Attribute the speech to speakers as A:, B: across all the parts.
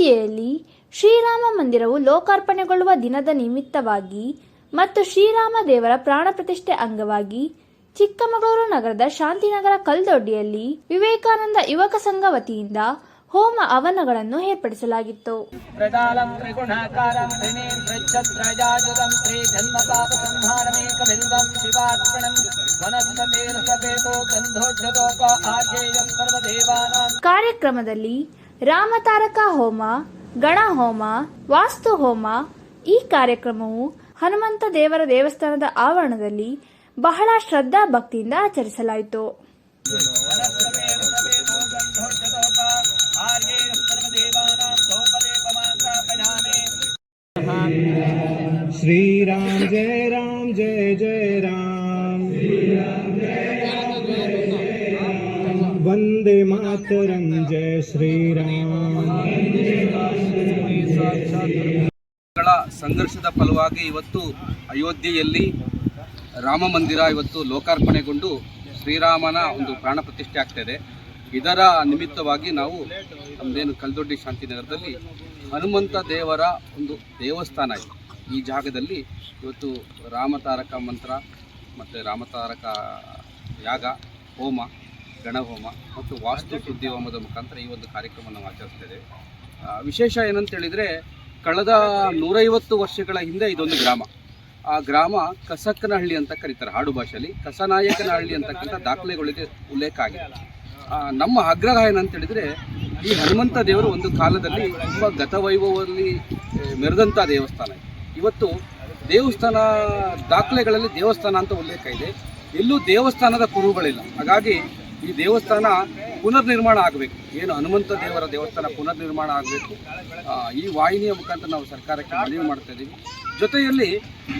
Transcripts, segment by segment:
A: ಅಯೋಧ್ಯೆಯಲ್ಲಿ ಶ್ರೀರಾಮ ಮಂದಿರವು ಲೋಕಾರ್ಪಣೆಗೊಳ್ಳುವ ದಿನದ ನಿಮಿತ್ತವಾಗಿ ಮತ್ತು ಶ್ರೀರಾಮ ದೇವರ ಪ್ರಾಣ ಪ್ರತಿಷ್ಠೆ ಅಂಗವಾಗಿ ಚಿಕ್ಕಮಗಳೂರು ನಗರದ ಶಾಂತಿನಗರ ಕಲ್ದೊಡ್ಡಿಯಲ್ಲಿ ವಿವೇಕಾನಂದ ಯುವಕ ಸಂಘ ವತಿಯಿಂದ ಹೋಮ ಅವನಗಳನ್ನು ಏರ್ಪಡಿಸಲಾಗಿತ್ತು. ಕಾರ್ಯಕ್ರಮದಲ್ಲಿ ರಾಮತಾರಕ ಹೋಮ ಗಣ ಹೋಮ ವಾಸ್ತು ಹೋಮ ಈ ಕಾರ್ಯಕ್ರಮವು ಹನುಮಂತ ದೇವರ ದೇವಸ್ಥಾನದ ಆವರಣದಲ್ಲಿ ಬಹಳ ಶ್ರದ್ಧಾ ಭಕ್ತಿಯಿಂದ ಆಚರಿಸಲಾಯಿತು
B: वनस्पतेरसपेतो गन्धोज्जतोप आजेयः सर्वदेवानां सोपदेवमात्रापयामे
C: श्री राम जय राम जय जय राम वंदे मातरम जय श्री राम
D: ಗಳ ಸಂಘರ್ಷದ ಫಲವಾಗಿ ಇವತ್ತು ಅಯೋಧ್ಯೆಯಲ್ಲಿ ರಾಮ ಮಂದಿರ ಇವತ್ತು ಲೋಕಾರ್ಪಣೆಗೊಂಡು ಶ್ರೀರಾಮನ ಒಂದು ಪ್ರಾಣ ಪ್ರತಿಷ್ಠೆ ಆಗ್ತಾ ಇದೆ ಇದರ ನಿಮಿತ್ತವಾಗಿ ನಾವು ನಮ್ಮದೇನು ಕಲ್ದೊಡ್ಡಿ ಶಾಂತಿನಗರದಲ್ಲಿ ಹನುಮಂತ ದೇವರ ಒಂದು ದೇವಸ್ಥಾನ ಇದೆ ಈ ಜಾಗದಲ್ಲಿ ಇವತ್ತು ರಾಮತಾರಕ ಮಂತ್ರ ಮತ್ತು ರಾಮತಾರಕ ಯಾಗ ಹೋಮ ಗಣಹೋಮ ಮತ್ತು ವಾಸ್ತು ಸುದ್ದಿ ಹೋಮದ ಮುಖಾಂತರ ಈ ಒಂದು ಕಾರ್ಯಕ್ರಮವನ್ನು ನಾವು ಆಚರಿಸ್ತಾ ಇದ್ದೇವೆ ವಿಶೇಷ ಏನಂತ ಹೇಳಿದರೆ, ಕಳೆದ ನೂರೈವತ್ತು ವರ್ಷಗಳ ಹಿಂದೆ ಇದೊಂದು ಗ್ರಾಮ. ಆ ಗ್ರಾಮ ಕಸಕ್ಕನಹಳ್ಳಿ ಅಂತ ಕರೀತಾರೆ ಹಾಡು ಭಾಷೆಯಲ್ಲಿ. ಕಸನಾಯಕನಹಳ್ಳಿ ಅಂತಕ್ಕಂಥ ದಾಖಲೆಗಳಿಗೆ ಉಲ್ಲೇಖ ಆಗಿದೆ ನಮ್ಮ ಆಗ್ರಹ ಏನಂತ ಹೇಳಿದರೆ, ಈ ಹನುಮಂತ ದೇವರು ಒಂದು ಕಾಲದಲ್ಲಿ ತುಂಬ ಗತವೈಭವದಲ್ಲಿ ಮೆರೆದಂಥ ದೇವಸ್ಥಾನ ಇವತ್ತು ದೇವಸ್ಥಾನ ದಾಖಲೆಗಳಲ್ಲಿ ದೇವಸ್ಥಾನ ಅಂತ ಉಲ್ಲೇಖ ಇದೆ. ಎಲ್ಲೂ ದೇವಸ್ಥಾನದ ಕುರುಗಳಿಲ್ಲ ಹಾಗಾಗಿ ಈ ದೇವಸ್ಥಾನ ಪುನರ್ನಿರ್ಮಾಣ ಆಗಬೇಕು. ಏನು ಹನುಮಂತ ದೇವರ ದೇವಸ್ಥಾನ ಪುನರ್ನಿರ್ಮಾಣ ಆಗಬೇಕು. ಈ ವಾಹಿನಿಯ ಮುಖಾಂತರ ನಾವು ಸರ್ಕಾರಕ್ಕೆ ಮನವಿ ಮಾಡ್ತಾ ಇದ್ದೀವಿ ಜೊತೆಯಲ್ಲಿ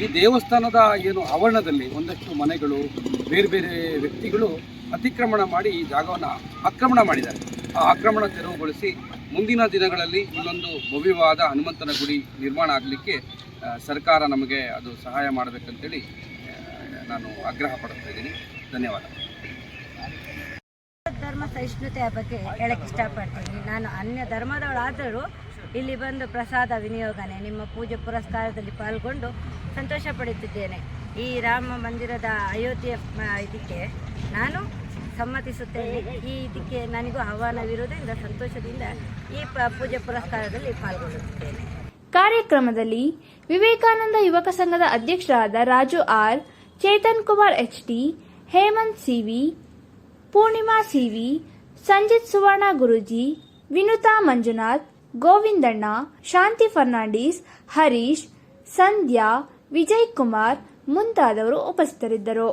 D: ಈ ದೇವಸ್ಥಾನದ ಏನು ಆವರಣದಲ್ಲಿ ಒಂದಷ್ಟು ಮನೆಗಳು, ಬೇರೆ ಬೇರೆ ವ್ಯಕ್ತಿಗಳು ಅತಿಕ್ರಮಣ ಮಾಡಿ ಈ ಜಾಗವನ್ನು ಆಕ್ರಮಣ ಮಾಡಿದ್ದಾರೆ. ಆ ಆಕ್ರಮಣ ತೆರವುಗೊಳಿಸಿ ಮುಂದಿನ ದಿನಗಳಲ್ಲಿ ಇನ್ನೊಂದು ಭವ್ಯವಾದ ಹನುಮಂತನ ಗುಡಿ ನಿರ್ಮಾಣ ಆಗಲಿಕ್ಕೆ ಸರ್ಕಾರ ನಮಗೆ ಅದು ಸಹಾಯ ಮಾಡಬೇಕಂತೇಳಿ ನಾನು ಆಗ್ರಹ ಪಡ್ತಾ ಇದ್ದೀನಿ. ಧನ್ಯವಾದ.
E: ಧರ್ಮ ಸಹಿಷ್ಣುತೆಯ ಬಗ್ಗೆ ಹೇಳಕ್ಕೆ ಇಷ್ಟಪಡ್ತೀನಿ. ನಾನು ಅನ್ಯ ಧರ್ಮದವಳಾದರೂ ಇಲ್ಲಿ ಬಂದು ಪ್ರಸಾದ ವಿನಿಯೋಗನೆ, ನಿಮ್ಮ ಪೂಜೆ ಪುರಸ್ಕಾರದಲ್ಲಿ ಪಾಲ್ಗೊಂಡು ಸಂತೋಷ ಪಡುತ್ತಿದ್ದೇನೆ. ಈ ರಾಮ ಮಂದಿರದ ಅಯೋಧ್ಯೆ ಇದಕ್ಕೆ ನಾನು ಸಮ್ಮತಿಸುತ್ತೇನೆ. ಈ ಇದಕ್ಕೆ ನನಗೂ ಆಹ್ವಾನವಿರುವುದರಿಂದ ಸಂತೋಷದಿಂದ ಈ ಪೂಜೆ ಪುರಸ್ಕಾರದಲ್ಲಿ ಪಾಲ್ಗೊಳ್ಳುತ್ತಿದ್ದೇನೆ.
A: ಕಾರ್ಯಕ್ರಮದಲ್ಲಿ ವಿವೇಕಾನಂದ ಯುವಕ ಸಂಘದ ಅಧ್ಯಕ್ಷರಾದ Raju R, Chetan Kumar H T Hemanth C V Poornima C V, Sanjith Suvarna Guruji, Vinutha Manjunath, Govindanna, Shanthi Fernandes, Harish, Sandhya, Vijay Kumar ಮುಂತಾದವರು ಉಪಸ್ಥಿತರಿದ್ದರು.